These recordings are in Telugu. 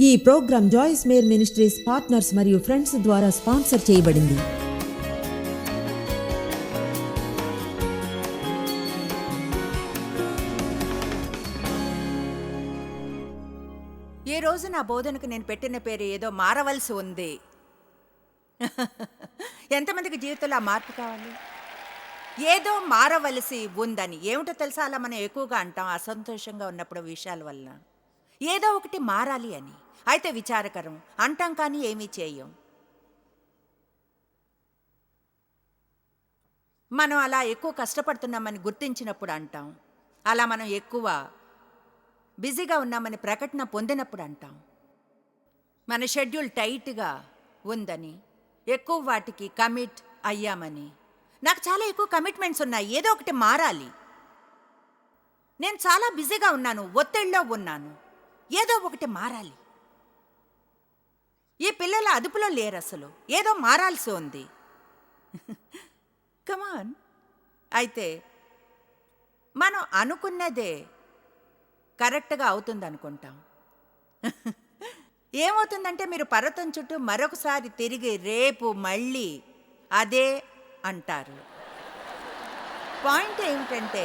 ఈ program Joyce Meyer ministries partners మరియు ఫ్రెండ్స్ ద్వారా స్పాన్సర్ చేయబడింది. ఈ రోజు నా బోధనకు నేను పెట్టిన పేరు ఏదో మారవలసి ఉంది. ఎంతమందికి జీవితంలో ఆ మార్పు కావాలి? ఏదో మారవలసి ఉందని. ఏమిటో తెలుసా? అలా మనం ఎక్కువగా అంటాం అసంతోషంగా ఉన్నప్పుడు విషయాల వల్ల ఏదో ఒకటి మారాలి అని. అయితే విచారకరం. అంటాం కానీ ఏమీ చేయం. మనం అలా ఎక్కువ కష్టపడుతున్నామని గుర్తించినప్పుడు అంటాం. అలా మనం ఎక్కువ బిజీగా ఉన్నామని ప్రకటన పొందినప్పుడు అంటాం. మన షెడ్యూల్ టైట్గా ఉందని ఎక్కువ వాటికి కమిట్ అయ్యామని. నాకు చాలా ఎక్కువ కమిట్మెంట్స్ ఉన్నాయి. ఏదో ఒకటి మారాలి. నేను చాలా బిజీగా ఉన్నాను. ఒత్తిడిలో ఉన్నాను. ఏదో ఒకటి మారాలి. ఈ పిల్లల అదుపులో లేరు అసలు ఏదో మారాల్సి ఉంది. కమాన్ అయితే మనం అనుకున్నదే కరెక్ట్గా అవుతుంది అనుకుంటాం ఏమవుతుందంటే మీరు పర్వతం చుట్టూ మరొకసారి తిరిగి రేపు మళ్ళీ అదే అంటారు. పాయింట్ ఏమిటంటే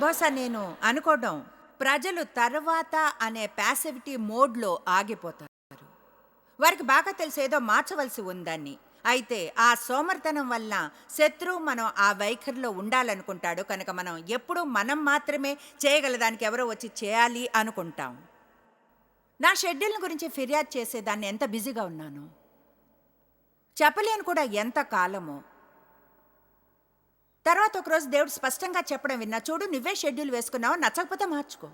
బహుశా నేను అనుకోవడం ప్రజలు తర్వాత అనే ప్యాసివిటీ మోడ్లో ఆగిపోతారు. వారికి బాగా తెలిసి ఏదో మార్చవలసి ఉందని. అయితే ఆ సోమర్తనం వల్ల శత్రువు మనం ఆ వైఖరిలో ఉండాలనుకుంటాడు. కనుక మనం ఎప్పుడూ మనం మాత్రమే చేయగలదానికి ఎవరో వచ్చి చేయాలి అనుకుంటాం. నా షెడ్యూల్ గురించి ఫిర్యాదు చేసేదాన్ని ఎంత బిజీగా ఉన్నాను? చెప్పలేను కూడా ఎంత కాలమో? తర్వాత ఒకరోజు దేవుడు స్పష్టంగా చెప్పడం విన్నా చూడు నువ్వే షెడ్యూల్ వేసుకున్నావు నచ్చకపోతే మార్చుకో.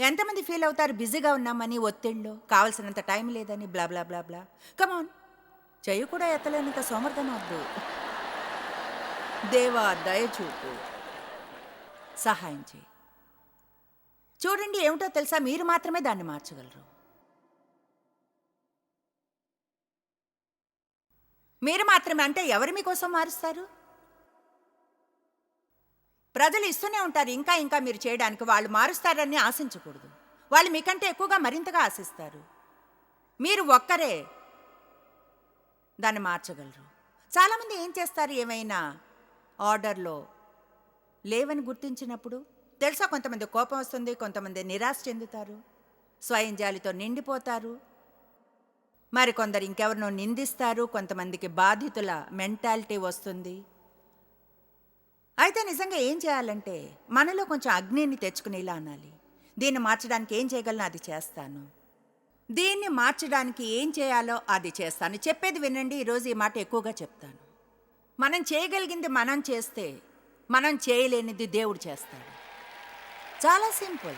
ఎంతమంది ఫీల్ అవుతారు? బిజీగా ఉన్నామని ఒత్తిళ్ళు కావలసినంత టైం లేదని బ్లా బ్లా బ్లా బ్లా. కమాన్ చెయ్యి కూడా ఎత్తలేనంత సోమర్థనం వద్దు. దేవా దయచూపు సహాయం చేయి చూడండి ఏమిటో తెలుసా? మీరు మాత్రమే దాన్ని మార్చగలరు. మీరు మాత్రమే అంటే ఎవరు మీకోసం మారుస్తారు? ప్రజలు ఇస్తూనే ఉంటారు ఇంకా ఇంకా మీరు చేయడానికి. వాళ్ళు మారుస్తారని ఆశించకూడదు. వాళ్ళు మీకంటే ఎక్కువగా మరింతగా ఆశిస్తారు. మీరు ఒక్కరే దాన్ని మార్చగలరు. చాలామంది ఏం చేస్తారు? ఏమైనా ఆర్డర్లో లేవని గుర్తించినప్పుడు తెలుసా? కొంతమంది కోపం వస్తుంది కొంతమంది నిరాశ చెందుతారు స్వయం జాలితో నిండిపోతారు. మరి కొందరు ఇంకెవరినో నిందిస్తారు కొంతమందికి బాధితుల మెంటాలిటీ వస్తుంది. అయితే నిజంగా ఏం చేయాలంటే మనలో కొంచెం అగ్నిని తెచ్చుకునేలా అనాలి. దీన్ని మార్చడానికి ఏం చేయగలను? అది చేస్తాను. దీన్ని మార్చడానికి ఏం చేయాలో అది చేస్తాను. చెప్పేది వినండి ఈరోజు ఈ మాట ఎక్కువగా చెప్తాను. మనం చేయగలిగింది మనం చేస్తే మనం చేయలేనిది దేవుడు చేస్తాడు. చాలా సింపుల్.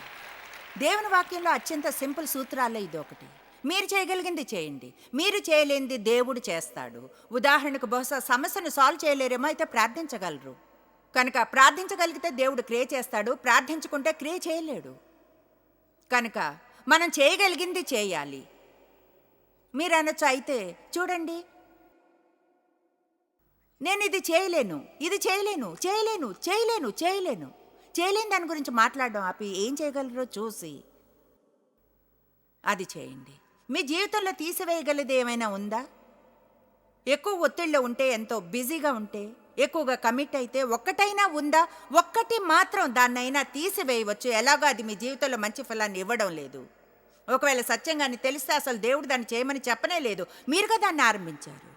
దేవుని వాక్యంలో అత్యంత సింపుల్ సూత్రాల్లో ఇది ఒకటి మీరు చేయగలిగింది చేయండి. మీరు చేయలేనిది దేవుడు చేస్తాడు. ఉదాహరణకు బహుశా సమస్యను సాల్వ్ చేయలేరేమో అయితే ప్రార్థించగలరు. కనుక ప్రార్థించగలిగితే దేవుడు క్రియ చేస్తాడు ప్రార్థించుకుంటే క్రియ చేయలేడు. కనుక మనం చేయగలిగింది చేయాలి. మీరు అనొచ్చు అయితే చూడండి. నేను ఇది చేయలేను ఇది చేయలేను చేయలేను చేయలేను చేయలేను. చేయలేని దాని గురించి మాట్లాడడం ఆపి ఏం చేయగలరో చూసి అది చేయండి. మీ జీవితంలో తీసివేయగలది ఏమైనా ఉందా? ఎక్కువ ఒత్తిడిలో ఉంటే ఎంతో బిజీగా ఉంటే ఎక్కువగా కమిట్ అయితే ఒక్కటైనా ఉందా? ఒక్కటి మాత్రం దాన్నైనా తీసివేయవచ్చు. ఎలాగో అది మీ జీవితంలో మంచి ఫలాన్ని ఇవ్వడం లేదు. ఒకవేళ సత్యంగాని తెలిస్తే అసలు దేవుడు దాన్ని చేయమని చెప్పనే లేదు. మీరుగా దాన్ని ఆరంభించారు.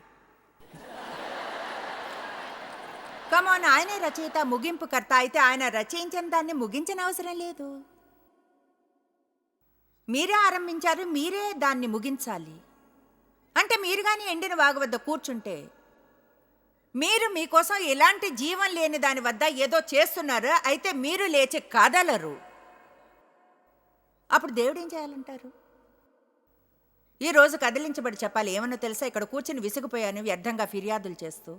కమాన్ ఆయనే రచయిత ముగింపు కర్త. అయితే ఆయన రచయించిన దాన్ని ముగించిన అవసరం లేదు. మీరే ఆరంభించారు మీరే దాన్ని ముగించాలి. అంటే మీరు కానీ ఎండిన వాగు వద్ద కూర్చుంటే మీరు మీకోసం ఎలాంటి జీవం లేని దాని వద్ద ఏదో చేస్తున్నారు? అయితే మీరు లేచి కదలరు. అప్పుడు దేవుడు ఏం చేయాలంటారు? ఈ రోజు కదిలించబడి చెప్పాలి. ఏమన్నా తెలుసా? ఇక్కడ కూర్చుని విసిగిపోయాను వ్యర్థంగా ఫిర్యాదులు చేస్తూ.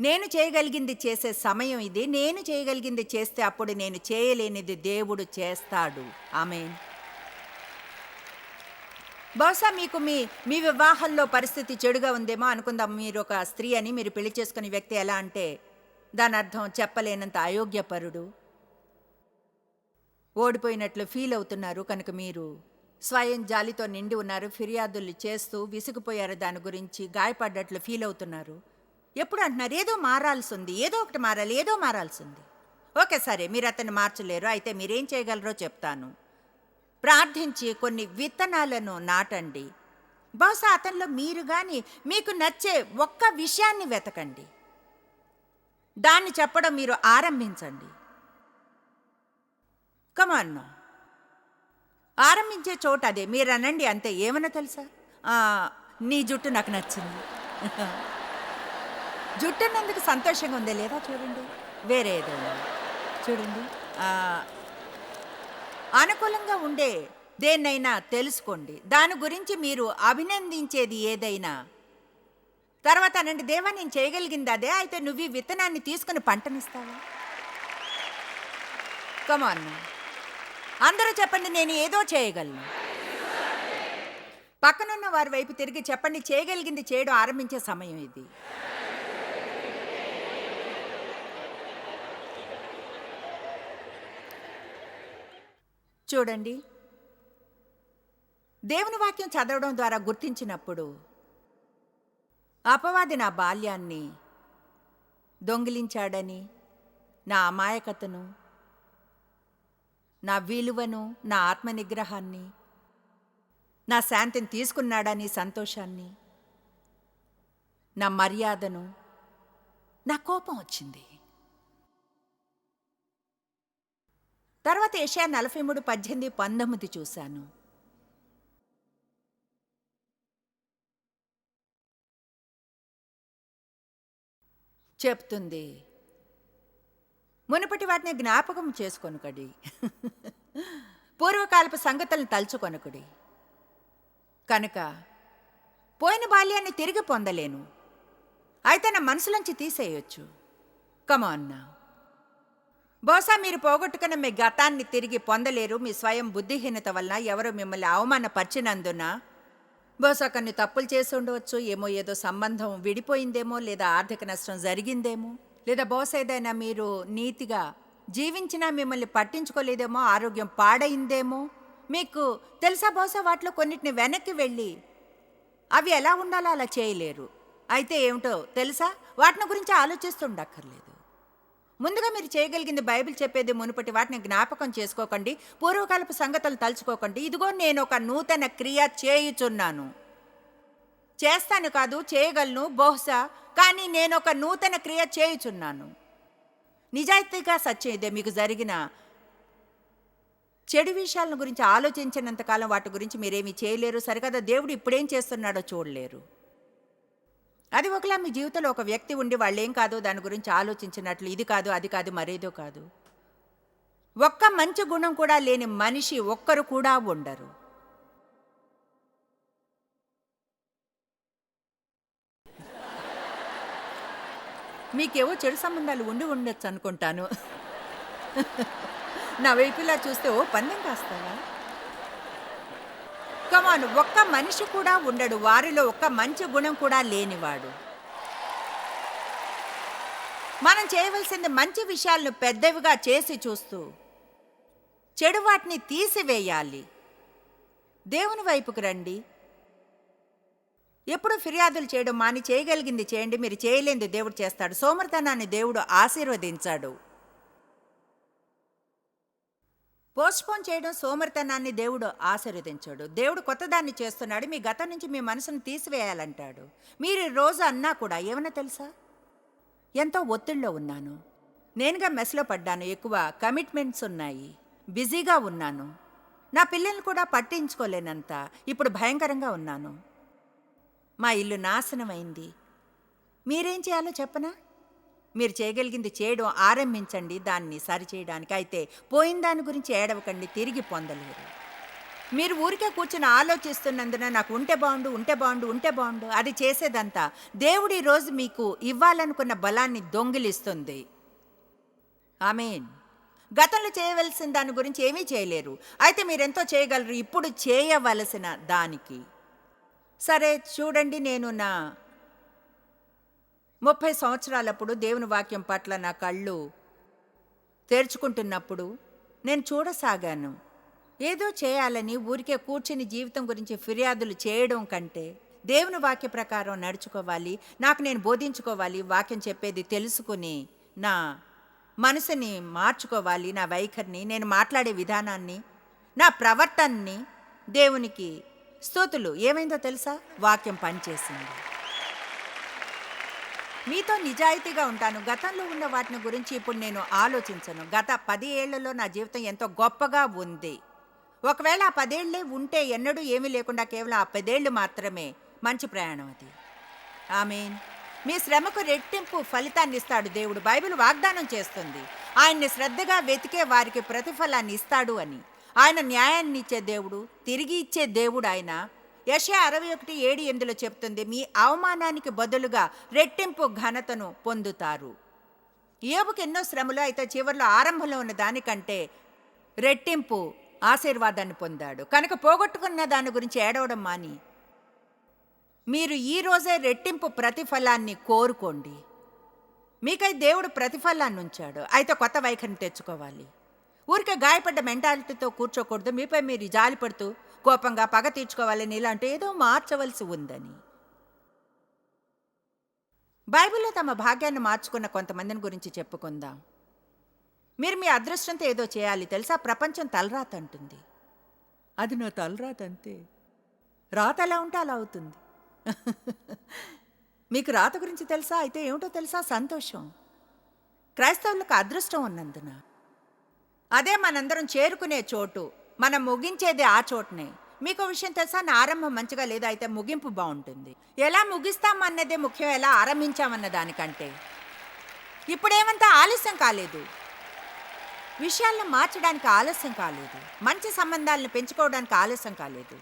నేను చేయగలిగింది చేసే సమయం ఇది. నేను చేయగలిగింది చేస్తే అప్పుడు నేను చేయలేనిది దేవుడు చేస్తాడు. ఆమె బహుశా మీకు మీ మీ వివాహంలో పరిస్థితి చెడుగా ఉందేమో అనుకుందాం. మీరు ఒక స్త్రీ అని మీరు పెళ్ళి చేసుకునే వ్యక్తి ఎలా అంటే దాని అర్థం చెప్పలేనంత అయోగ్యపరుడు. ఓడిపోయినట్లు ఫీల్ అవుతున్నారు కనుక మీరు స్వయం జాలితో నిండి ఉన్నారు ఫిర్యాదులు చేస్తూ విసిగిపోయారు దాని గురించి గాయపడ్డట్లు ఫీల్ అవుతున్నారు. ఎప్పుడు అంటున్నారు ఏదో మారాల్సి ఉంది ఏదో ఒకటి మారాలి ఏదో మారాల్సి ఉంది. ఓకే సరే మీరు అతన్ని మార్చలేరు అయితే మీరేం చేయగలరో చెప్తాను. ప్రార్థించి కొన్ని విత్తనాలను నాటండి. బహుశా అతనిలో మీరు కానీ మీకు నచ్చే ఒక్క విషయాన్ని వెతకండి. దాన్ని చెప్పడం మీరు ఆరంభించండి. కమాన్ ఆరంభించే చోట అదే మీరు అనండి అంతే ఏమన్నా తెలుసా? నీ జుట్టు నాకు నచ్చింది. జుట్టు అన్నందుకు సంతోషంగా ఉందే లేదా చూడండి? వేరే ఏదో చూడండి. అనుకూలంగా ఉండే దేన్నైనా తెలుసుకోండి. దాని గురించి మీరు అభినందించేది ఏదైనా. తర్వాత అనండి దేవా నేను చేయగలిగింది అదే. అయితే నువ్వు ఈ విత్తనాన్ని తీసుకుని పంటనిస్తావా? కమాన్ అందరూ చెప్పండి నేను ఏదో చేయగలను. పక్కనున్న వారి వైపు తిరిగి చెప్పండి చేయగలిగింది చేయడం ఆరంభించే సమయం ఇది. చూడండి. దేవుని వాక్యం చదవడం ద్వారా గుర్తించినప్పుడు అపవాది నా బాల్యాన్ని దొంగిలించాడని నా అమాయకతను నా విలువను నా ఆత్మనిగ్రహాన్ని నా శాంతిని తీసుకున్నాడని సంతోషాన్ని నా మర్యాదను నా కోపం వచ్చింది. తర్వాత ఏషియా నలభై మూడు పద్దెనిమిది పంతొమ్మిది చూశాను. చెప్తుంది. మునుపటి వాటిని జ్ఞాపకం చేసుకొనుకడి. పూర్వకాలపు సంగతులను తలుచుకొనుకుడి. కనుక పోయిన బాల్యాన్ని తిరిగి పొందలేను. అయితే నా మనసులోంచి తీసేయొచ్చు. కమాన్నా బహుశా మీరు పోగొట్టుకున్న మీ గతాన్ని తిరిగి పొందలేరు. మీ స్వయం బుద్ధిహీనత వలన ఎవరో మిమ్మల్ని అవమానపరిచినందున? బహుశా కొన్ని తప్పులు చేసి ఉండవచ్చు. ఏమో ఏదో సంబంధం విడిపోయిందేమో లేదా ఆర్థిక నష్టం జరిగిందేమో లేదా బహుశా ఏదైనా మీరు నీతిగా జీవించినా మిమ్మల్ని పట్టించుకోలేదేమో ఆరోగ్యం పాడైందేమో. మీకు తెలుసా బహుశా వాటిలో కొన్నిటిని వెనక్కి వెళ్ళి అవి ఎలా ఉండాలో అలా చేయలేరు. అయితే ఏమిటో తెలుసా? వాటిని గురించి ఆలోచిస్తుండక్కర్లేదు ముందుగా మీరు చేయగలిగింది బైబిల్ చెప్పేది మునుపటి వాటిని జ్ఞాపకం చేసుకోకండి పూర్వకాలపు సంగతులు తలుచుకోకండి. ఇదిగో నేను ఒక నూతన క్రియ చేయుచున్నాను. చేస్తాను కాదు చేయగలను బహుశా కానీ నేను ఒక నూతన క్రియ చేయుచున్నాను. నిజాయితీగా సత్యం ఇదే మీకు జరిగిన చెడు విషయాలను గురించి ఆలోచించినంతకాలం వాటి గురించి మీరేమీ చేయలేరు. సరికదా దేవుడు ఇప్పుడేం చేస్తున్నాడో చూడలేరు. అది ఒకలా మీ జీవితంలో ఒక వ్యక్తి ఉండి వాళ్ళేం కాదో దాని గురించి ఆలోచించినట్లు ఇది కాదు అది కాదు మరేదో కాదు. ఒక్క మంచి గుణం కూడా లేని మనిషి ఒక్కరు కూడా ఉండరు. మీకేవో చెడు సంబంధాలు ఉండి ఉండొచ్చు అనుకుంటాను. నా వైపులా చూస్తే ఓ పందెం కాస్తావా? కమాన్ ఒక్క మనిషి కూడా ఉండడు. వారిలో ఒక్క మంచి గుణం కూడా లేనివాడు. మనం చేయవలసింది మంచి విషయాలను పెద్దవిగా చేసి చూస్తూ చెడు వాటిని తీసివేయాలి. దేవుని వైపుకు రండి. ఎప్పుడు ఫిర్యాదులు చేయడం మాని చేయగలిగింది చేయండి. మీరు చేయలేంది దేవుడు చేస్తాడు. సోమర్తనాన్ని దేవుడు ఆశీర్వదించాడు. పోస్ట్పోన్ చేయడం సోమరితనాన్ని దేవుడు ఆశీర్వదించాడు. దేవుడు కొత్తదాన్ని చేస్తున్నాడు. మీ గతం నుంచి మీ మనసును తీసివేయాలంటాడు. మీరు రోజు అన్నా కూడా ఏమన్నా తెలుసా? ఎంతో ఒత్తిడిలో ఉన్నాను. నేనుగా మెస్లో పడ్డాను. ఎక్కువ కమిట్మెంట్స్ ఉన్నాయి. బిజీగా ఉన్నాను. నా పిల్లల్ని కూడా పట్టించుకోలేనంత. ఇప్పుడు భయంకరంగా ఉన్నాను. మా ఇల్లు నాశనమైంది. మీరేం చేయాలో చెప్పనా? మీరు చేయగలిగింది చేయడం ఆరంభించండి దాన్ని సరిచేయడానికి. అయితే పోయిన దాని గురించి ఏడవకండి తిరిగి పొందలేరు. మీరు ఊరికే కూర్చుని ఆలోచిస్తున్నందున నాకు ఉంటే బాగుండు ఉంటే బాగుండు ఉంటే బాగుండు అది చేసేదంతా దేవుడు రోజు మీకు ఇవ్వాలనుకున్న బలాన్ని దొంగిలిస్తుంది. ఆమెన్. గతంలో చేయవలసిన దాని గురించి ఏమీ చేయలేరు. అయితే మీరెంతో చేయగలరు? ఇప్పుడు చేయవలసిన దానికి. సరే చూడండి నేను నా ముప్పై సంవత్సరాలప్పుడు దేవుని వాక్యం పట్ల నా కళ్ళు తెరుచుకుంటున్నప్పుడు నేను చూడసాగాను. ఏదో చేయాలని ఊరికే కూర్చుని జీవితం గురించి ఫిర్యాదులు చేయడం కంటే దేవుని వాక్య ప్రకారం నడుచుకోవాలి నాకు నేను బోధించుకోవాలి వాక్యం చెప్పేది తెలుసుకుని నా మనసుని మార్చుకోవాలి నా వైఖరిని నేను మాట్లాడే విధానాన్ని నా ప్రవర్తనని దేవునికి స్తోతులు. ఏమైందో తెలుసా? వాక్యం పనిచేసింది. మీతో నిజాయితీగా ఉంటాను. గతంలో ఉన్న వాటిని గురించి ఇప్పుడు నేను ఆలోచించను. గత పది ఏళ్ళలో నా జీవితం ఎంతో గొప్పగా ఉంది. ఒకవేళ ఆ పదేళ్ళే ఉంటే ఎన్నడూ ఏమీ లేకుండా కేవలం ఆ పదేళ్ళు మాత్రమే మంచి ప్రయాణం అది. ఆమెన్. మీ శ్రమకు రెట్టింపు ఫలితాన్ని ఇస్తాడు దేవుడు. బైబిల్ వాగ్దానం చేస్తుంది. ఆయన్ని శ్రద్ధగా వెతికే వారికి ప్రతిఫలాన్ని ఇస్తాడు అని. ఆయన న్యాయాన్ని ఇచ్చే దేవుడు తిరిగి ఇచ్చే దేవుడు ఆయన. యశ అరవై ఒకటి ఏడు ఎనిమిదిలో చెప్తుంది మీ అవమానానికి బదులుగా రెట్టింపు ఘనతను పొందుతారు. యోబుకి ఎన్నో శ్రమలు అయితే చివరిలో ఆరంభంలో ఉన్న దానికంటే రెట్టింపు ఆశీర్వాదాన్ని పొందాడు. కనుక పోగొట్టుకున్న దాని గురించి ఏడవడం మాని. మీరు ఈ రోజే రెట్టింపు ప్రతిఫలాన్ని కోరుకోండి. మీకై దేవుడు ప్రతిఫలాన్ని ఉంచాడు. అయితే కొత్త వైఖరిని తెచ్చుకోవాలి. ఊరికే గాయపడ్డ మెంటాలిటీతో కూర్చోకూడదు. మీపై మీరు జాలిపడుతూ కోపంగా పగ తీర్చుకోవాలని ఇలాంటి ఏదో మార్చవలసి ఉందని. బైబిల్లో తమ భాగ్యాన్ని మార్చుకున్న కొంతమందిని గురించి చెప్పుకుందాం. మీరు మీ అదృష్టంతో ఏదో చేయాలి తెలుసా? ప్రపంచం తలరాత అంటుంది. అది నా తలరాత అంతే. రాత ఎలా ఉంటే అలా అవుతుంది. మీకు రాత గురించి తెలుసా? అయితే ఏమిటో తెలుసా? సంతోషం. క్రైస్తవులకు అదృష్టం ఉన్నందున. అదే మనందరం చేరుకునే చోటు. మనం ముగించేది ఆ చోటనే. మీకు విషయం తెలుసా? నా ఆరంభం మంచిగా లేదా అయితే ముగింపు బాగుంటుంది. ఎలా ముగిస్తాం అన్నదే ముఖ్యం ఎలా ఆరంభించామన్న దానికంటే. ఇప్పుడేమంతా ఆలస్యం కాలేదు. విషయాలను మార్చడానికి ఆలస్యం కాలేదు. మంచి సంబంధాలను పెంచుకోవడానికి ఆలస్యం కాలేదు.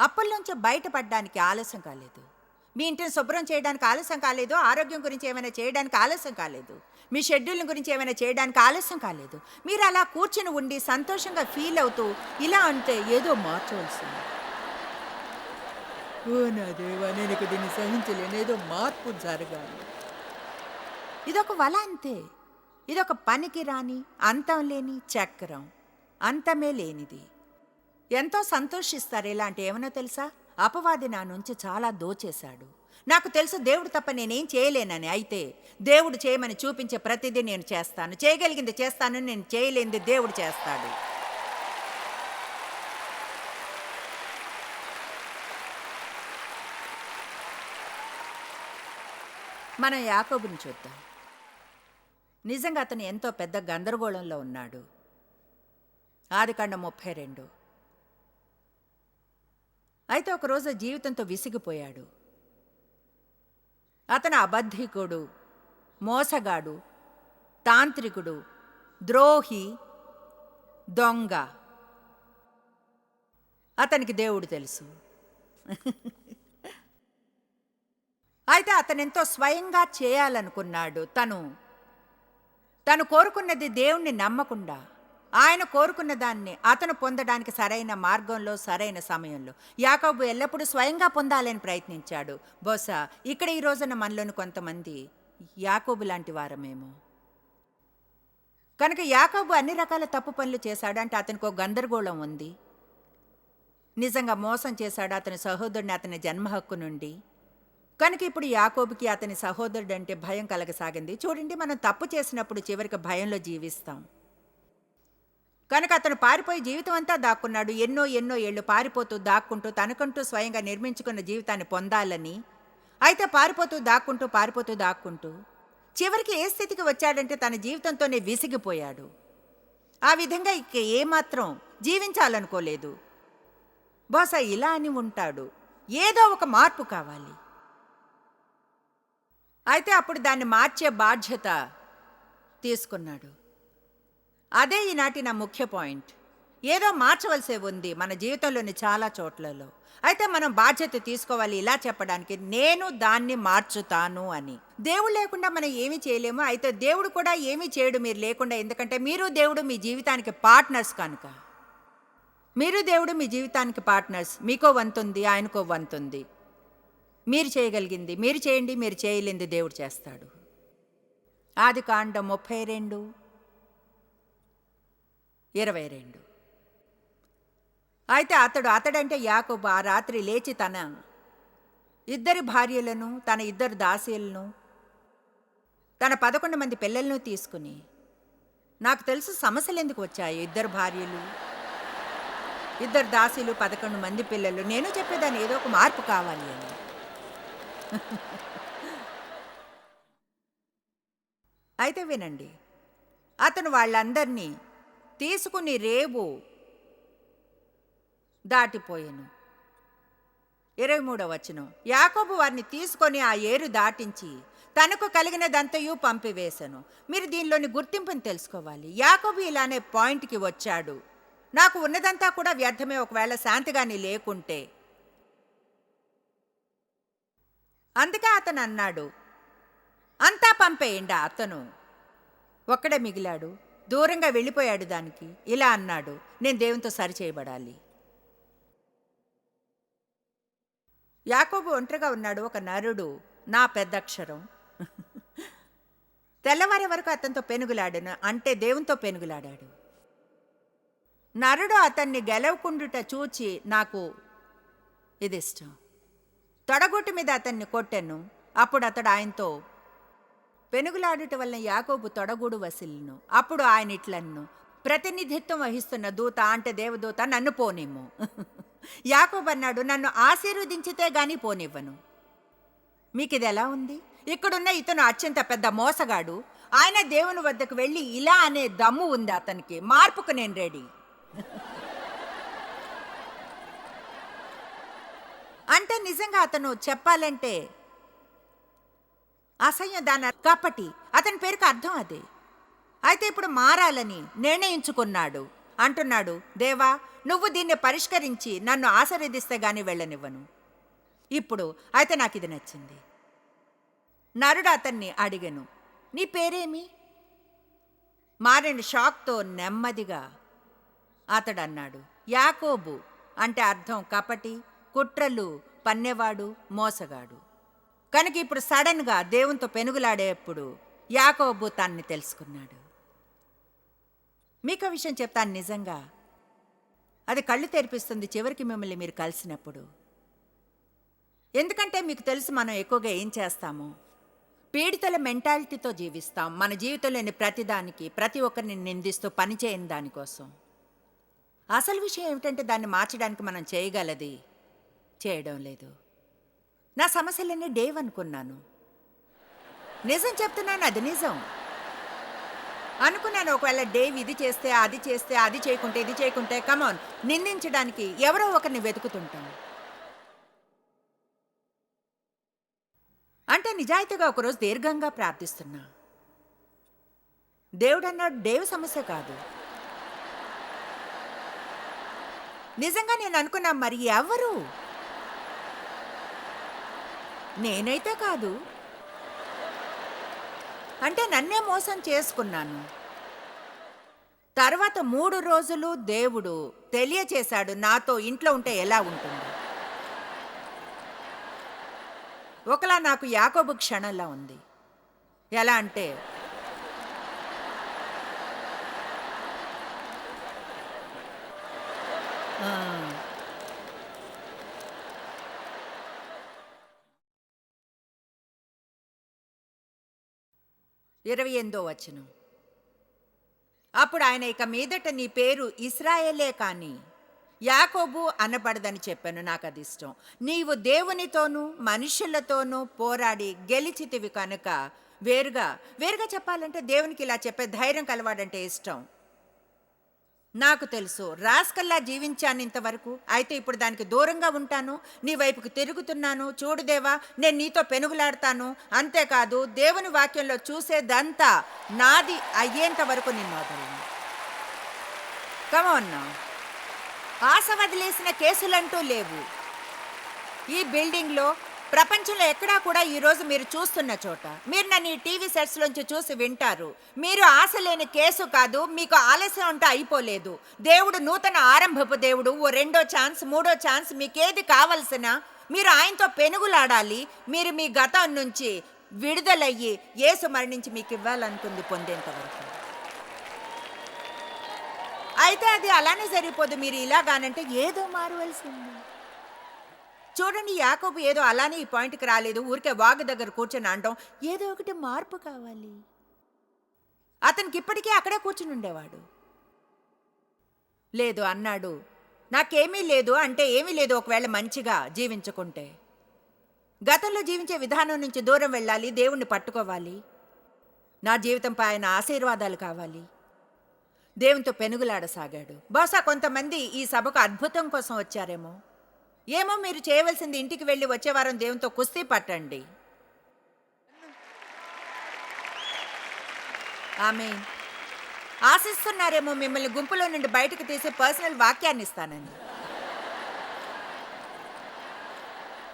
అప్పుల నుంచి బయటపడడానికి ఆలస్యం కాలేదు. మీ ఇంటిని శుభ్రం చేయడానికి ఆలస్యం కాలేదు ఆరోగ్యం గురించి ఏమైనా చేయడానికి ఆలస్యం కాలేదు మీ షెడ్యూల్ గురించి ఏమైనా చేయడానికి ఆలస్యం కాలేదు. మీరు అలా కూర్చుని ఉండి సంతోషంగా ఫీల్ అవుతూ ఇలా అంటే ఏదో మార్చవలసింది. ఓ నా దేవా నేను ఇక దీన్ని సహించలేను ఏదో మార్పు జరగాలి. ఇదొక వల అంతే. ఇదొక పనికి రాని అంతం లేని చక్రం. అంతమే లేనిది. ఎంతో సంతోషిస్తారు ఇలాంటి ఏమైనా తెలుసా? అపవాది నా నుంచి చాలా దోచేశాడు. నాకు తెలుసు దేవుడు తప్ప నేనేం చేయలేనని. అయితే దేవుడు చేయమని చూపించే ప్రతిదీ నేను చేస్తాను. చేయగలిగింది చేస్తాను నేను చేయలేనిది దేవుడు చేస్తాడు. మనం యాకోబుని చూద్దాం. నిజంగా అతను ఎంతో పెద్ద గందరగోళంలో ఉన్నాడు. ఆదికాండ ముప్పై రెండు. అయితే ఒకరోజు జీవితంతో విసిగిపోయాడు. అతను అబద్ధికుడు మోసగాడు తాంత్రికుడు ద్రోహి దొంగ. అతనికి దేవుడు తెలుసు. అయితే అతనెంతో స్వయంగా చేయాలనుకున్నాడు తను. తను కోరుకున్నది దేవుణ్ణి నమ్మకుండా. ఆయన కోరుకున్న దాన్ని అతను పొందడానికి సరైన మార్గంలో సరైన సమయంలో. యాకోబు ఎల్లప్పుడూ స్వయంగా పొందాలని ప్రయత్నించాడు. బహుశా ఇక్కడ ఈ రోజున మనలోని కొంతమంది యాకోబు లాంటి వారమేమో. కనుక యాకబు అన్ని రకాల తప్పు పనులు చేశాడు అంటే అతనికి ఒక గందరగోళం ఉంది. నిజంగా మోసం చేశాడు అతని సహోదరుని అతని జన్మ హక్కు నుండి. కనుక ఇప్పుడు యాకోబుకి అతని సహోదరుడు అంటే భయం కలగసాగింది. చూడండి మనం తప్పు చేసినప్పుడు చివరికి భయంలో జీవిస్తాం. కనుక అతను పారిపోయి జీవితం అంతా దాక్కున్నాడు. ఎన్నో ఎన్నో ఏళ్ళు పారిపోతూ దాక్కుంటూ తనకంటూ స్వయంగా నిర్మించుకున్న జీవితాన్ని పొందాలని. అయితే పారిపోతూ దాక్కుంటూ పారిపోతూ దాక్కుంటూ చివరికి ఏ స్థితికి వచ్చాడంటే తన జీవితంతోనే విసిగిపోయాడు. ఆ విధంగా ఇక ఏమాత్రం జీవించాలనుకోలేదు. బహుశా ఇలా అని ఉంటాడు. ఏదో ఒక మార్పు కావాలి. అయితే అప్పుడు దాన్ని మార్చే బాధ్యత తీసుకున్నాడు. అదే ఈనాటి నా ముఖ్య పాయింట్. ఏదో మార్చవలసే ఉంది మన జీవితంలోని చాలా చోట్లలో. అయితే మనం బాధ్యత తీసుకోవాలి ఇలా చెప్పడానికి నేను దాన్ని మార్చుతాను అని. దేవుడు లేకుండా మనం ఏమీ చేయలేము. అయితే దేవుడు కూడా ఏమీ చేయడు మీరు లేకుండా. ఎందుకంటే మీరు దేవుడు మీ జీవితానికి పార్ట్నర్స్ కనుక. మీరు దేవుడు మీ జీవితానికి పార్ట్నర్స్. మీకో వంతుంది ఆయనకో వంతుంది మీరు చేయగలిగింది మీరు చేయండి మీరు చేయలేంది దేవుడు చేస్తాడు. ఆది కాండం ముప్పై రెండు. ఇరవై రెండు. అయితే అతడు అతడంటే యాకోబు ఆ రాత్రి లేచి తన ఇద్దరి భార్యలను తన ఇద్దరు దాసీలను తన పదకొండు మంది పిల్లలను తీసుకుని నాకు తెలుసు సమస్యలు ఎందుకు వచ్చాయి? ఇద్దరు భార్యలు ఇద్దరు దాసీలు పదకొండు మంది పిల్లలు. నేను చెప్పేదాన్ని ఏదో ఒక మార్పు కావాలి అని. అయితే వినండి. అతను వాళ్ళందరినీ తీసుకుని రేవు దాటిపోయాను. ఇరవై మూడవ వచనం. యాకోబు వారిని తీసుకొని ఆ ఏరు దాటించి తనకు కలిగినదంతయు పంపివేశను. మీరు దీనిలోని గుర్తింపుని తెలుసుకోవాలి. యాకోబు ఇలానే పాయింట్కి వచ్చాడు. నాకు ఉన్నదంతా కూడా వ్యర్థమే. ఒకవేళ శాంతిగాని లేకుంటే. అందుకే అతను అన్నాడు అంతా పంపేయండి అతను. ఒక్కడే మిగిలాడు. దూరంగా వెళ్ళిపోయాడు దానికి. ఇలా అన్నాడు నేను దేవునితో సరిచేయబడాలి. యాకోబు ఒంటరిగా ఉన్నాడు ఒక నరుడు నా పెద్దక్షరం. తెల్లవారే వరకు అతనితో పెనుగులాడాను అంటే దేవునితో పెనుగులాడాడు. నరుడు అతన్ని గెలవకుండుట చూచి నాకు ఇది ఇష్టం తొడగొట్టు మీద అతన్ని కొట్టాను అప్పుడు అతడు ఆయనతో పెనుగులాడుట వలన యాకోబు తొడగూడు వసిల్ను అప్పుడు ఆయన ఇట్లన్ను ప్రతినిధిత్వం వహిస్తున్న దూత అంటే దేవదూత నన్ను పోనిమ్ము. యాకోబు అన్నాడు నన్ను ఆశీర్వదించితే గాని పోనివ్వను. మీకు ఇది ఎలా ఉంది? ఇక్కడున్న ఇతను అత్యంత పెద్ద మోసగాడు. ఆయన దేవుని వద్దకు వెళ్ళి ఇలా అనే దమ్ము ఉంది అతనికి. మార్పుకు నేను రెడీ. అంటే నిజంగా అతను చెప్పాలంటే అసహ్యదాన కాబట్టి అతని పేరుకు అర్థం అదే. అయితే ఇప్పుడు మారాలని నిర్ణయించుకున్నాడు. అంటున్నాడు దేవా నువ్వు దీన్ని పరిష్కరించి నన్ను ఆశీర్వదిస్తే గాని వెళ్ళనివ్వను. ఇప్పుడు అయితే నాకు ఇది నచ్చింది. నరుడు అతన్ని అడిగను నీ పేరేమి? మారిన షాక్తో నెమ్మదిగా అతడు అన్నాడు యాకోబు అంటే అర్థం కపటి కుట్రలు పన్నెవాడు మోసగాడు. కనుక ఇప్పుడు సడన్గా దేవునితో పెనుగులాడేప్పుడు యాకోబు తన్ని తెలుసుకున్నాడు. మీకు విషయం చెప్తాను నిజంగా. అది కళ్ళు తెరిపిస్తుంది చివరికి మిమ్మల్ని మీరు కలిసినప్పుడు. ఎందుకంటే మీకు తెలుసు మనం ఎక్కువగా ఏం చేస్తాము? పీడితల మెంటాలిటీతో జీవిస్తాం. మన జీవితంలోని ప్రతిదానికి ప్రతి ఒక్కరిని నిందిస్తూ పనిచేయని దానికోసం అసలు విషయం ఏమిటంటే దాన్ని మార్చడానికి మనం చేయగలది? చేయడం లేదు. నా సమస్యలన్నీ డేవ్ అనుకున్నాను. నిజం చెప్తున్నాను అది నిజం. అనుకున్నాను ఒకవేళ డేవ్ ఇది చేస్తే అది చేస్తే అది చేయకుంటే ఇది చేయకుంటే కమాన్ నిందించడానికి ఎవరో ఒకరిని వెతుకుతుంటాం అంటే నిజాయితీగా ఒకరోజు దీర్ఘంగా ప్రార్థిస్తున్నా. దేవుడు అన్నాడు సమస్య కాదు. నిజంగా నేను అనుకున్నా మరి ఎవరు? నేనైతే కాదు. అంటే నన్నే మోసం చేసుకున్నాను. తర్వాత మూడు రోజులు దేవుడు తెలియచేశాడు నాతో ఇంట్లో ఉంటే ఎలా ఉంటుంది. ఒకలా నాకు యాకోబు క్షణంలా ఉంది. ఎలా అంటే ఆ, ఇరవై ఎనిమిదో వచనం. అప్పుడు ఆయన ఇక మీదట నీ పేరు ఇస్రాయేలే కానీ యాకోబు అనబడదని చెప్పాను నాకు అది ఇష్టం నీవు దేవునితోనూ మనుషులతోనూ పోరాడి గెలిచితివి కనుక వేరుగా వేరుగా చెప్పాలంటే దేవునికి ఇలా చెప్పే ధైర్యం కలవాడంటే ఇష్టం. నాకు తెలుసు. రాస్కల్లా జీవించాను ఇంతవరకు. అయితే ఇప్పుడు దానికి దూరంగా ఉంటాను. నీ వైపుకు తిరుగుతున్నాను. చూడుదేవా నేను నీతో పెనుగులాడతాను. అంతేకాదు దేవుని వాక్యంలో చూసేదంతా నాది అయ్యేంత వరకు నిన్ను వదలను. కమోన్నా ఆశ వదిలేసిన కేసులంటూ లేవు. ఈ బిల్డింగ్లో ప్రపంచంలో ఎక్కడా కూడా ఈరోజు మీరు చూస్తున్న చోట మీరు నన్ను ఈ టీవీ సెట్స్లోంచి చూసి వింటారు. మీరు ఆశ లేని కేసు కాదు మీకు ఆలస్యం ఉంటే అయిపోలేదు. దేవుడు నూతన ఆరంభపు దేవుడు ఓ రెండో ఛాన్స్ మూడో ఛాన్స్ మీకేది కావలసిన మీరు ఆయనతో పెనుగులాడాలి. మీరు మీ గతం నుంచి విడుదలయ్యి ఏసు మరణించి మీకు ఇవ్వాలనుకుంది పొందేంతవరకు అయితే అది అలానే సరిపోదు మీరు ఇలాగానంటే ఏదో మారవలసింది. చూడండి యాకోబు ఏదో అలానే ఈ పాయింట్కి రాలేదు ఊరికే వాగు దగ్గర కూర్చొని అనడం. ఏదో ఒకటి మార్పు కావాలి. అతనికి ఇప్పటికే అక్కడే కూర్చుని ఉండేవాడు. లేదు అన్నాడు నాకేమీ లేదు అంటే ఏమీ లేదు ఒకవేళ మంచిగా జీవించుకుంటే. గతంలో జీవించే విధానం నుంచి దూరం వెళ్ళాలి దేవుణ్ణి పట్టుకోవాలి. నా జీవితంపై ఆయన ఆశీర్వాదాలు కావాలి. దేవునితో పెనుగులాడసాగాడు. బహుశా కొంతమంది ఈ సభకు అద్భుతం కోసం వచ్చారేమో. ఏమో మీరు చేయవలసింది ఇంటికి వెళ్ళి వచ్చే వారం దేవునితో కుస్తీ పట్టండి. ఆమె ఆశిస్తున్నారేమో మిమ్మల్ని గుంపులో నుండి బయటకు తీసి పర్సనల్ వాక్యాన్ని ఇస్తానని.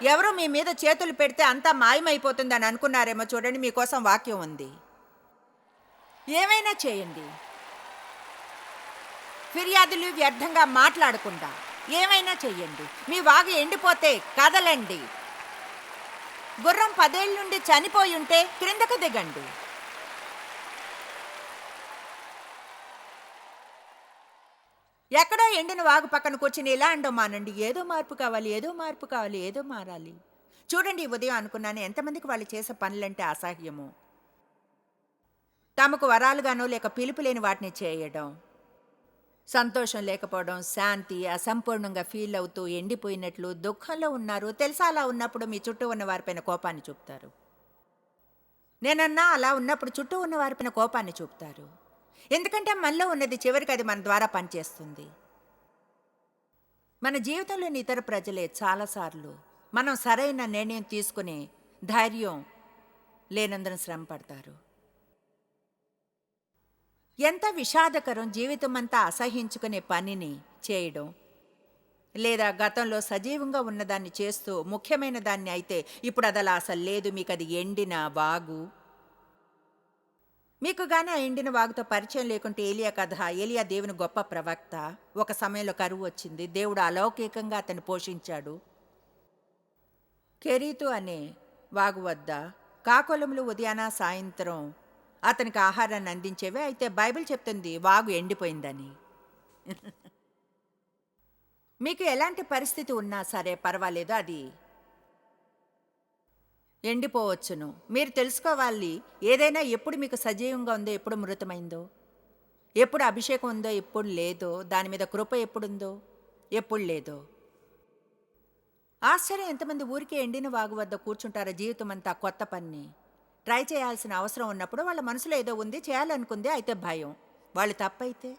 ఎవరో మీ మీద చేతులు పెడితే అంతా మాయమైపోతుందని అనుకున్నారేమో చూడండి మీకోసం వాక్యం ఉంది. ఏమైనా చేయండి. ఫిర్యాదులు వ్యర్థంగా మాట్లాడకుండా. ఏమైనా చెయ్యండి. మీ వాగు ఎండిపోతే కదలండి. గుర్రం పదేళ్ళ నుండి చనిపోయి ఉంటే క్రిందకు దిగండి. ఎక్కడో ఎండిన వాగు పక్కన కూర్చుని ఇలా అండం మానండి ఏదో మార్పు కావాలి ఏదో మార్పు కావాలి ఏదో మారాలి. చూడండి ఉదయం అనుకున్నాను ఎంతమందికి వాళ్ళు చేసే పనులంటే అసహ్యము. తమకు వరాలుగానో లేక పిలుపు లేని వాటిని చేయడం. సంతోషం లేకపోవడం శాంతి అసంపూర్ణంగా ఫీల్ అవుతూ ఎండిపోయినట్లు దుఃఖంలో ఉన్నారు. తెలుసా అలా ఉన్నప్పుడు మీ చుట్టూ ఉన్న వారిపైన కోపాన్ని చూపుతారు? నేనన్నా అలా ఉన్నప్పుడు చుట్టూ ఉన్న వారిపైన కోపాన్ని చూపుతారు. ఎందుకంటే మనలో ఉన్నది చివరికి అది మన ద్వారా పనిచేస్తుంది. మన జీవితంలోని ఇతర ప్రజలే చాలాసార్లు మనం సరైన నిర్ణయం తీసుకునే ధైర్యం లేనందున శ్రమ పడతారు. ఎంత విషాదకరం జీవితం అంతా అసహించుకునే పనిని చేయడం. లేదా గతంలో సజీవంగా ఉన్నదాన్ని చేస్తూ ముఖ్యమైన దాన్ని అయితే ఇప్పుడు అది అలా అసలు లేదు మీకు అది ఎండిన వాగు. మీకు గానీ ఆ ఎండిన వాగుతో పరిచయం లేకుంటే ఏలియా కథ ఏలియా దేవుని గొప్ప ప్రవక్త. ఒక సమయంలో కరువు వచ్చింది. దేవుడు అలౌకికంగా అతన్ని పోషించాడు. కెరీతు అనే వాగు వద్ద కాకొలములు ఉదయాన సాయంత్రం అతనికి ఆహారాన్ని అందించేవే. అయితే బైబిల్ చెప్తుంది వాగు ఎండిపోయిందని. మీకు ఎలాంటి పరిస్థితి ఉన్నా సరే పర్వాలేదు అది ఎండిపోవచ్చును. మీరు తెలుసుకోవాలి ఏదైనా ఎప్పుడు మీకు సజీవంగా ఉందో ఎప్పుడు మృతమైందో ఎప్పుడు అభిషేకం ఉందో ఎప్పుడు లేదో దాని మీద కృప ఎప్పుడుందో ఎప్పుడు లేదో. ఆశ్చర్యం ఎంతమంది ఊరికే ఎండిన వాగు వద్ద కూర్చుంటారో జీవితం అంతా కొత్త పని ట్రై చేయాల్సిన అవసరం ఉన్నప్పుడు వాళ్ళ మనసులో ఏదో ఉంది చేయాలనుకుంది అయితే భయం. వాళ్ళు తప్పైతే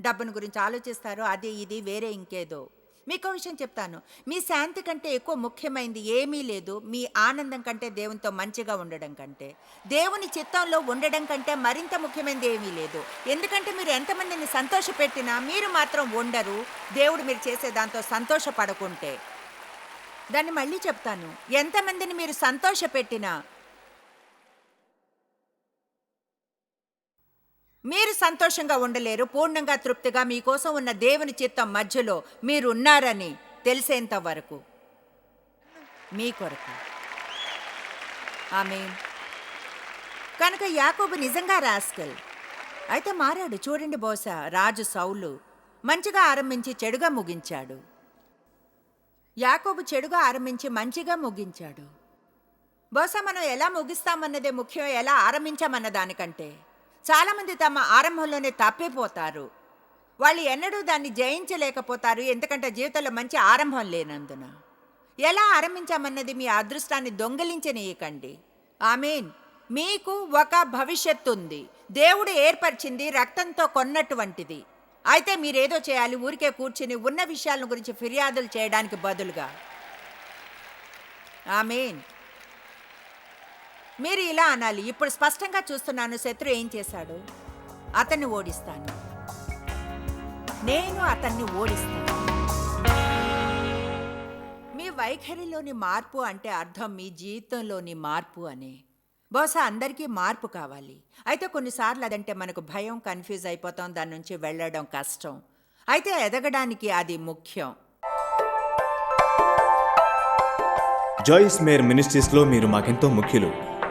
డబ్బును గురించి ఆలోచిస్తారు అది ఇది వేరే ఇంకేదో. మీకు విషయం చెప్తాను. మీ శాంతి కంటే ఎక్కువ ముఖ్యమైనది ఏమీ లేదు. మీ ఆనందం కంటే దేవునితో మంచిగా ఉండడం కంటే. దేవుని చిత్తంలో ఉండడం కంటే మరింత ముఖ్యమైనది ఏమీ లేదు. ఎందుకంటే మీరు ఎంతమందిని సంతోషపెట్టినా మీరు మాత్రం ఉండరు. దేవుడు మీరు చేసే దాంతో సంతోషపడకుంటే. దాన్ని మళ్ళీ చెప్తాను. ఎంతమందిని మీరు సంతోషపెట్టినా మీరు సంతోషంగా ఉండలేరు పూర్ణంగా తృప్తిగా మీకోసం ఉన్న దేవుని చిత్తం మధ్యలో మీరు ఉన్నారని తెలిసేంత వరకు. మీ కొరకు. ఆమె కనుక యాకోబు నిజంగా రాస్కల్. అయితే మారాడు చూడండి బహుశా రాజు సౌలు మంచిగా ఆరంభించి చెడుగా ముగించాడు. యాకోబు చెడుగా ఆరంభించి మంచిగా ముగించాడు. బహుశా మనం ఎలా ముగిస్తామన్నదే ముఖ్యం ఎలా ఆరంభించామన్న దానికంటే. చాలామంది తమ ఆరంభంలోనే తప్పిపోతారు. వాళ్ళు ఎన్నడూ దాన్ని జయించలేకపోతారు. ఎందుకంటే జీవితంలో మంచి ఆరంభం లేనందున. ఎలా ఆరంభించామన్నది మీ అదృష్టాన్ని దొంగిలించనీయకండి ఆమెన్. మీకు ఒక భవిష్యత్తు ఉంది దేవుడు ఏర్పరిచింది రక్తంతో కొన్నటువంటిది. అయితే మీరేదో చేయాలి ఊరికే కూర్చుని ఉన్న విషయాల గురించి ఫిర్యాదులు చేయడానికి బదులుగా. ఆమెన్. మీరు ఇలా అనాలి. ఇప్పుడు స్పష్టంగా చూస్తున్నాను. శత్రు ఏం చేశాడు? అతన్ని ఓడిస్తాను నేను అతన్ని ఓడిస్తాను. మీ వైఖరిలోని మార్పు అంటే అర్థం మీ జీవితంలోని మార్పు అని. బహుశా అందరికీ మార్పు కావాలి. అయితే కొన్నిసార్లు అదంటే మనకు భయం కన్ఫ్యూజ్ అయిపోతాం దాని నుంచి వెళ్ళడం కష్టం. అయితే ఎదగడానికి అది ముఖ్యం. జాయిస్ మేర్ మినిస్ట్రీస్లో మీరు మాకెంతో ముఖ్యులు.